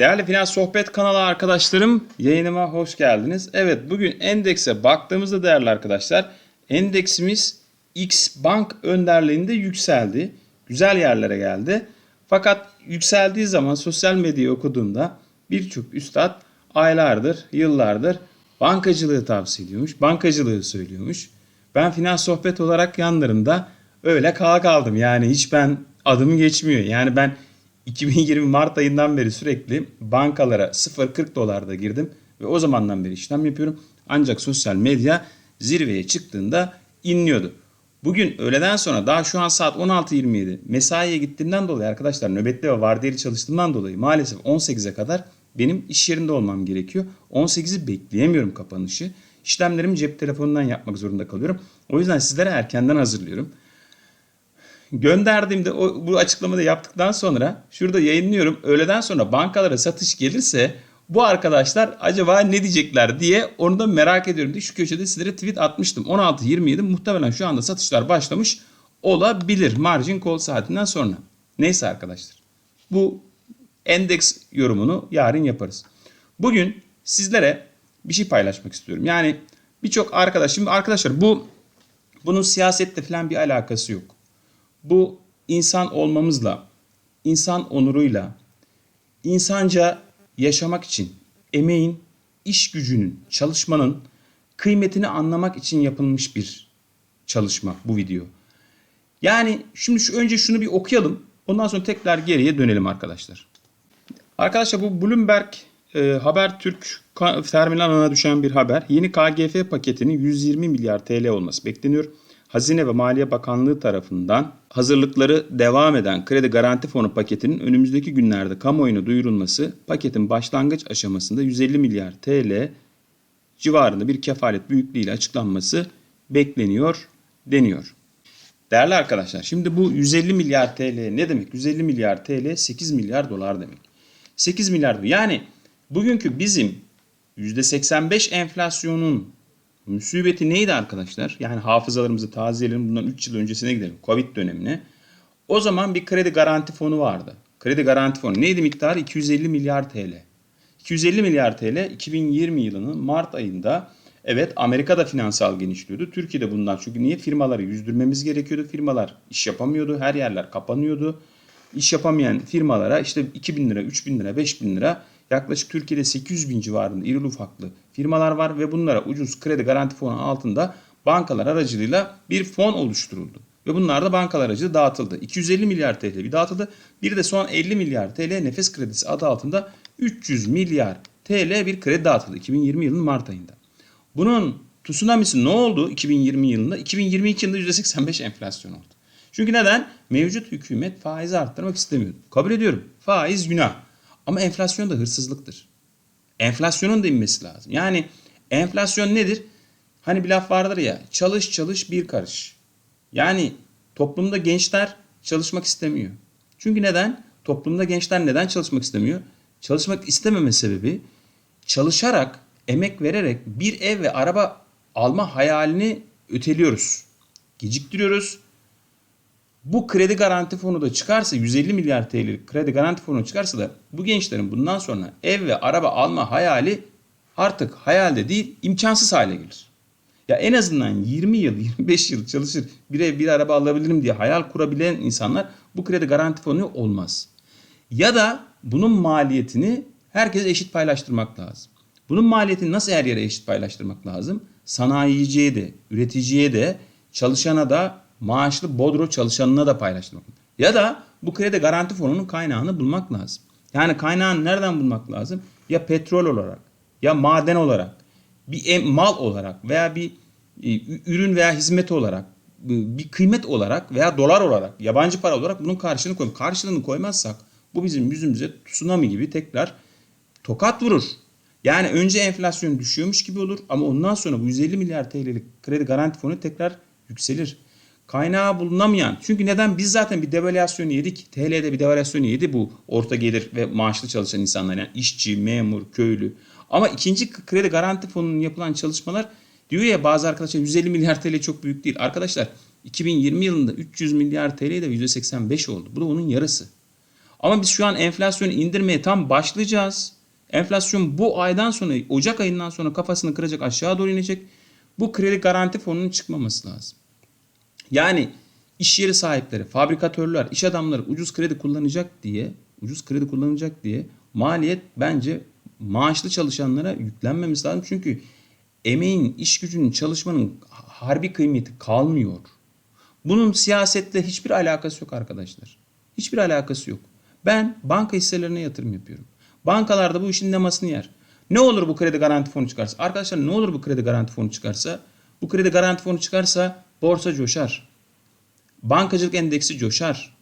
Değerli Finans Sohbet kanalı arkadaşlarım yayınıma hoş geldiniz. Evet bugün endekse baktığımızda değerli arkadaşlar endeksimiz X Bank önderliğinde yükseldi. Güzel yerlere geldi. Fakat yükseldiği zaman sosyal medyayı okuduğumda birçok üstad aylardır, yıllardır bankacılığı tavsiye ediyormuş. Bankacılığı söylüyormuş. Ben finans sohbet olarak yanlarında öyle kala kaldım. Yani hiç ben adım geçmiyor. Yani ben 2020 Mart ayından beri sürekli bankalara 0.40 dolarda girdim ve o zamandan beri işlem yapıyorum. Ancak sosyal medya zirveye çıktığında inliyordu. Bugün öğleden sonra daha şu an saat 16.27 mesaiye gittiğimden dolayı arkadaşlar nöbetli ve vardiyeli çalıştığımdan dolayı maalesef 18'e kadar benim iş yerinde olmam gerekiyor. 18'i bekleyemiyorum kapanışı. İşlemlerimi cep telefonundan yapmak zorunda kalıyorum. O yüzden sizlere erkenden hazırlıyorum gönderdiğimde o, bu açıklamayı yaptıktan sonra şurada yayınlıyorum. Öğleden sonra bankalara satış gelirse bu arkadaşlar acaba ne diyecekler diye onu da merak ediyorum diye şu köşede sizlere tweet atmıştım. 16.27 muhtemelen şu anda satışlar başlamış olabilir margin call saatinden sonra. Neyse arkadaşlar. Bu endeks yorumunu yarın yaparız. Bugün sizlere bir şey paylaşmak istiyorum. Yani birçok arkadaş şimdi arkadaşlar bu bunun siyasette falan bir alakası yok. Bu insan olmamızla, insan onuruyla, insanca yaşamak için emeğin, iş gücünün, çalışmanın kıymetini anlamak için yapılmış bir çalışma bu video. Yani şimdi şu önce şunu bir okuyalım. Ondan sonra tekrar geriye dönelim arkadaşlar. Arkadaşlar bu Bloomberg e, Habertürk terminalına düşen bir haber. Yeni KGF paketinin 120 milyar TL olması bekleniyor. Hazine ve Maliye Bakanlığı tarafından hazırlıkları devam eden kredi garanti fonu paketinin önümüzdeki günlerde kamuoyuna duyurulması paketin başlangıç aşamasında 150 milyar TL civarında bir kefalet büyüklüğüyle açıklanması bekleniyor deniyor. Değerli arkadaşlar şimdi bu 150 milyar TL ne demek? 150 milyar TL 8 milyar dolar demek. 8 milyar yani bugünkü bizim %85 enflasyonun Musibeti neydi arkadaşlar? Yani hafızalarımızı tazeleyelim. Bundan 3 yıl öncesine gidelim. Covid dönemine. O zaman bir kredi garanti fonu vardı. Kredi garanti fonu neydi miktarı? 250 milyar TL. 250 milyar TL 2020 yılının Mart ayında evet Amerika'da finansal genişliyordu. Türkiye'de bundan çünkü niye firmaları yüzdürmemiz gerekiyordu. Firmalar iş yapamıyordu. Her yerler kapanıyordu. İş yapamayan firmalara işte 2000 lira, 3000 lira, 5000 lira yaklaşık Türkiye'de 800 bin civarında iri ufaklı firmalar var ve bunlara ucuz kredi garanti fonu altında bankalar aracılığıyla bir fon oluşturuldu. Ve bunlar da bankalar aracılığıyla dağıtıldı. 250 milyar TL bir dağıtıldı. Bir de son 50 milyar TL nefes kredisi adı altında 300 milyar TL bir kredi dağıtıldı 2020 yılının Mart ayında. Bunun tsunamisi ne oldu 2020 yılında? 2022 yılında %85 enflasyon oldu. Çünkü neden? Mevcut hükümet faizi arttırmak istemiyordu. Kabul ediyorum. Faiz günah. Ama enflasyon da hırsızlıktır. Enflasyonun da inmesi lazım. Yani enflasyon nedir? Hani bir laf vardır ya çalış çalış bir karış. Yani toplumda gençler çalışmak istemiyor. Çünkü neden? Toplumda gençler neden çalışmak istemiyor? Çalışmak istememe sebebi çalışarak, emek vererek bir ev ve araba alma hayalini öteliyoruz. Geciktiriyoruz bu kredi garanti fonu da çıkarsa 150 milyar TL'lik kredi garanti fonu çıkarsa da bu gençlerin bundan sonra ev ve araba alma hayali artık hayalde değil imkansız hale gelir. Ya en azından 20 yıl 25 yıl çalışır bir ev bir araba alabilirim diye hayal kurabilen insanlar bu kredi garanti fonu olmaz. Ya da bunun maliyetini herkese eşit paylaştırmak lazım. Bunun maliyetini nasıl her yere eşit paylaştırmak lazım? Sanayiciye de, üreticiye de, çalışana da maaşlı bodro çalışanına da paylaştırmak. Ya da bu kredi garanti fonunun kaynağını bulmak lazım. Yani kaynağını nereden bulmak lazım? Ya petrol olarak, ya maden olarak, bir mal olarak veya bir e, ürün veya hizmet olarak, bir kıymet olarak veya dolar olarak, yabancı para olarak bunun karşılığını koymak. Karşılığını koymazsak bu bizim yüzümüze tsunami gibi tekrar tokat vurur. Yani önce enflasyon düşüyormuş gibi olur ama ondan sonra bu 150 milyar TL'lik kredi garanti fonu tekrar yükselir kaynağı bulunamayan. Çünkü neden? Biz zaten bir devalüasyon yedik. TL'de bir devalüasyon yedi bu orta gelir ve maaşlı çalışan insanlar. Yani işçi, memur, köylü. Ama ikinci kredi garanti fonunun yapılan çalışmalar diyor ya bazı arkadaşlar 150 milyar TL çok büyük değil. Arkadaşlar 2020 yılında 300 milyar TL de %85 oldu. Bu da onun yarısı. Ama biz şu an enflasyonu indirmeye tam başlayacağız. Enflasyon bu aydan sonra Ocak ayından sonra kafasını kıracak aşağı doğru inecek. Bu kredi garanti fonunun çıkmaması lazım. Yani iş yeri sahipleri, fabrikatörler, iş adamları ucuz kredi kullanacak diye, ucuz kredi kullanacak diye maliyet bence maaşlı çalışanlara yüklenmemiz lazım. Çünkü emeğin, iş gücünün, çalışmanın harbi kıymeti kalmıyor. Bunun siyasetle hiçbir alakası yok arkadaşlar. Hiçbir alakası yok. Ben banka hisselerine yatırım yapıyorum. Bankalarda bu işin nemasını yer. Ne olur bu kredi garanti fonu çıkarsa? Arkadaşlar ne olur bu kredi garanti fonu çıkarsa? Bu kredi garanti fonu çıkarsa borsa coşar. Bankacılık endeksi coşar.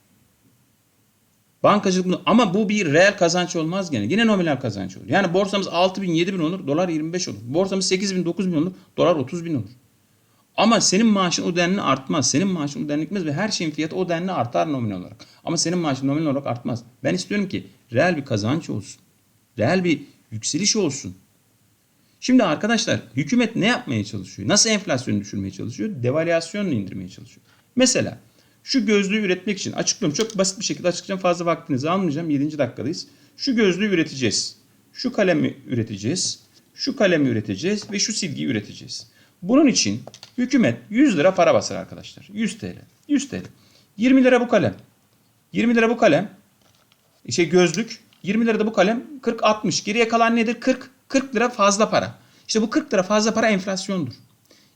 Bankacılık bunu ama bu bir reel kazanç olmaz gene. Yine nominal kazanç olur. Yani borsamız 6 bin 7 bin olur. Dolar 25 olur. Borsamız 8 bin 9 bin olur. Dolar 30 bin olur. Ama senin maaşın o denli artmaz. Senin maaşın o denli gitmez ve her şeyin fiyatı o denli artar nominal olarak. Ama senin maaşın nominal olarak artmaz. Ben istiyorum ki reel bir kazanç olsun. Reel bir yükseliş olsun. Şimdi arkadaşlar hükümet ne yapmaya çalışıyor? Nasıl enflasyonu düşürmeye çalışıyor? Devalüasyonla indirmeye çalışıyor. Mesela şu gözlüğü üretmek için açıklıyorum. Çok basit bir şekilde açıklayacağım. Fazla vaktinizi almayacağım. 7. dakikadayız. Şu gözlüğü üreteceğiz. Şu kalemi üreteceğiz. Şu kalemi üreteceğiz ve şu silgiyi üreteceğiz. Bunun için hükümet 100 lira para basar arkadaşlar. 100 TL. 100 TL. 20 lira bu kalem. 20 lira bu kalem. Şey gözlük. 20 lira da bu kalem. 40 60. Geriye kalan nedir? 40. 40 lira fazla para. İşte bu 40 lira fazla para enflasyondur.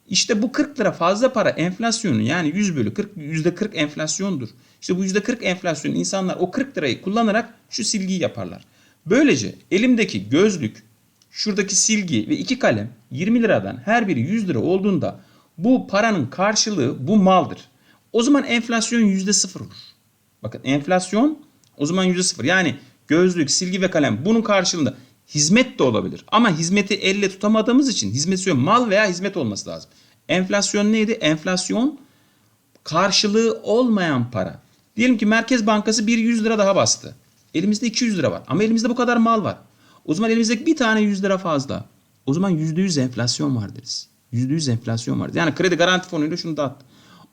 İşte bu 40 lira fazla para enflasyonu yani 100 bölü 40 yüzde 40 enflasyondur. İşte bu yüzde 40 enflasyon insanlar o 40 lirayı kullanarak şu silgiyi yaparlar. Böylece elimdeki gözlük, şuradaki silgi ve iki kalem 20 liradan her biri 100 lira olduğunda bu paranın karşılığı bu maldır. O zaman enflasyon yüzde sıfır olur. Bakın enflasyon o zaman yüzde sıfır. Yani gözlük, silgi ve kalem bunun karşılığında hizmet de olabilir. Ama hizmeti elle tutamadığımız için hizmet mal veya hizmet olması lazım. Enflasyon neydi? Enflasyon karşılığı olmayan para. Diyelim ki Merkez Bankası bir 100 lira daha bastı. Elimizde 200 lira var ama elimizde bu kadar mal var. O zaman elimizdeki bir tane 100 lira fazla. O zaman %100 enflasyon var deriz. %100 enflasyon var. Yani kredi garanti fonuyla şunu dağıttı.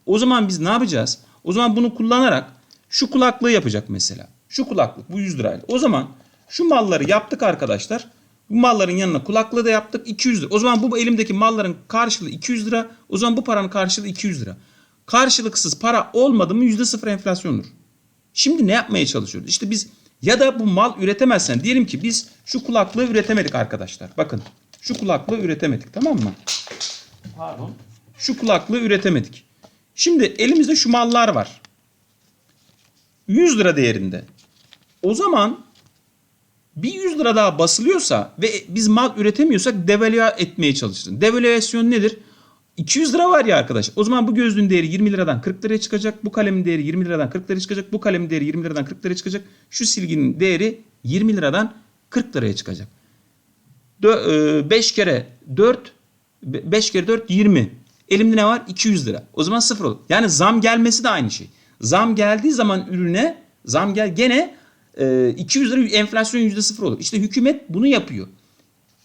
O zaman biz ne yapacağız? O zaman bunu kullanarak şu kulaklığı yapacak mesela. Şu kulaklık bu 100 liraydı. O zaman şu malları yaptık arkadaşlar. Bu malların yanına kulaklığı da yaptık 200 lira. O zaman bu elimdeki malların karşılığı 200 lira. O zaman bu paranın karşılığı 200 lira. Karşılıksız para olmadı mı %0 enflasyondur. Şimdi ne yapmaya çalışıyoruz? İşte biz ya da bu mal üretemezsen diyelim ki biz şu kulaklığı üretemedik arkadaşlar. Bakın şu kulaklığı üretemedik tamam mı? Pardon. Şu kulaklığı üretemedik. Şimdi elimizde şu mallar var. 100 lira değerinde. O zaman bir 100 lira daha basılıyorsa ve biz mal üretemiyorsak devalüe etmeye çalışırsın. Devalüasyon nedir? 200 lira var ya arkadaş. O zaman bu gözlüğün değeri 20 liradan 40 liraya çıkacak. Bu kalemin değeri 20 liradan 40 liraya çıkacak. Bu kalemin değeri 20 liradan 40 liraya çıkacak. Şu silginin değeri 20 liradan 40 liraya çıkacak. 5 kere 4 5 kere 4 20. Elimde ne var? 200 lira. O zaman sıfır olur. Yani zam gelmesi de aynı şey. Zam geldiği zaman ürüne zam gel gene 200 lira enflasyon %0 olur. İşte hükümet bunu yapıyor.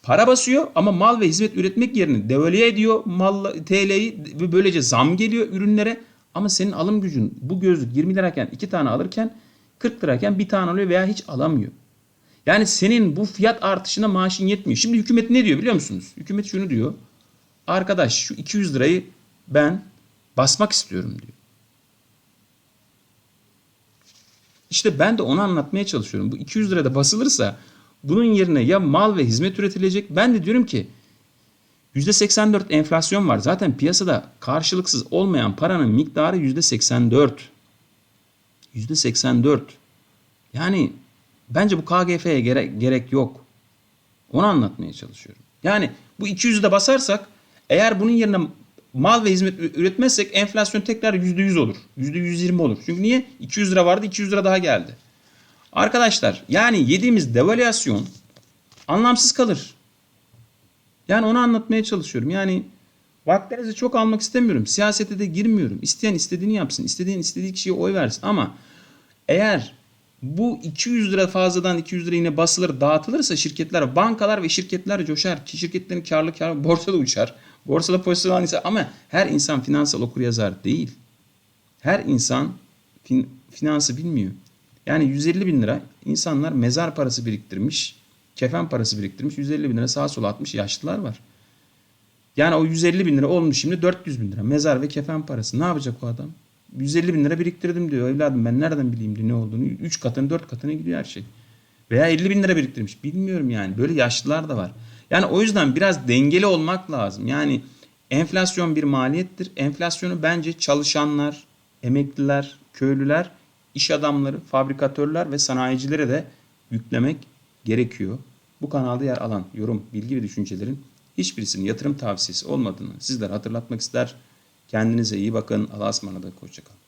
Para basıyor ama mal ve hizmet üretmek yerine devalüe ediyor mal TL'yi ve böylece zam geliyor ürünlere. Ama senin alım gücün bu gözlük 20 lirayken iki tane alırken 40 lirayken bir tane alıyor veya hiç alamıyor. Yani senin bu fiyat artışına maaşın yetmiyor. Şimdi hükümet ne diyor biliyor musunuz? Hükümet şunu diyor. Arkadaş şu 200 lirayı ben basmak istiyorum diyor. İşte ben de onu anlatmaya çalışıyorum. Bu 200 lirada basılırsa bunun yerine ya mal ve hizmet üretilecek. Ben de diyorum ki %84 enflasyon var. Zaten piyasada karşılıksız olmayan paranın miktarı %84. %84. Yani bence bu KGF'ye gerek, gerek yok. Onu anlatmaya çalışıyorum. Yani bu 200'ü de basarsak eğer bunun yerine mal ve hizmet üretmezsek enflasyon tekrar %100 olur. %120 olur. Çünkü niye? 200 lira vardı 200 lira daha geldi. Arkadaşlar yani yediğimiz devalüasyon anlamsız kalır. Yani onu anlatmaya çalışıyorum. Yani vaktinizi çok almak istemiyorum. Siyasete de girmiyorum. İsteyen istediğini yapsın. İsteyen istediği kişiye oy versin. Ama eğer bu 200 lira fazladan 200 lira yine basılır dağıtılırsa şirketler, bankalar ve şirketler coşar. Şirketlerin karlı kar borsada uçar. Borsada pozisyon insan ama her insan finansal okuryazar değil. Her insan fin, finansı bilmiyor. Yani 150 bin lira insanlar mezar parası biriktirmiş, kefen parası biriktirmiş, 150 bin lira sağa sola atmış yaşlılar var. Yani o 150 bin lira olmuş şimdi 400 bin lira. Mezar ve kefen parası. Ne yapacak o adam? 150 bin lira biriktirdim diyor. Evladım ben nereden bileyim diyor ne olduğunu. 3 katını 4 katına gidiyor her şey. Veya 50 bin lira biriktirmiş. Bilmiyorum yani. Böyle yaşlılar da var. Yani o yüzden biraz dengeli olmak lazım. Yani enflasyon bir maliyettir. Enflasyonu bence çalışanlar, emekliler, köylüler, iş adamları, fabrikatörler ve sanayicilere de yüklemek gerekiyor. Bu kanalda yer alan yorum, bilgi ve düşüncelerin hiçbirisinin yatırım tavsiyesi olmadığını sizlere hatırlatmak ister. Kendinize iyi bakın. Allah'a ısmarladık. Hoşçakalın.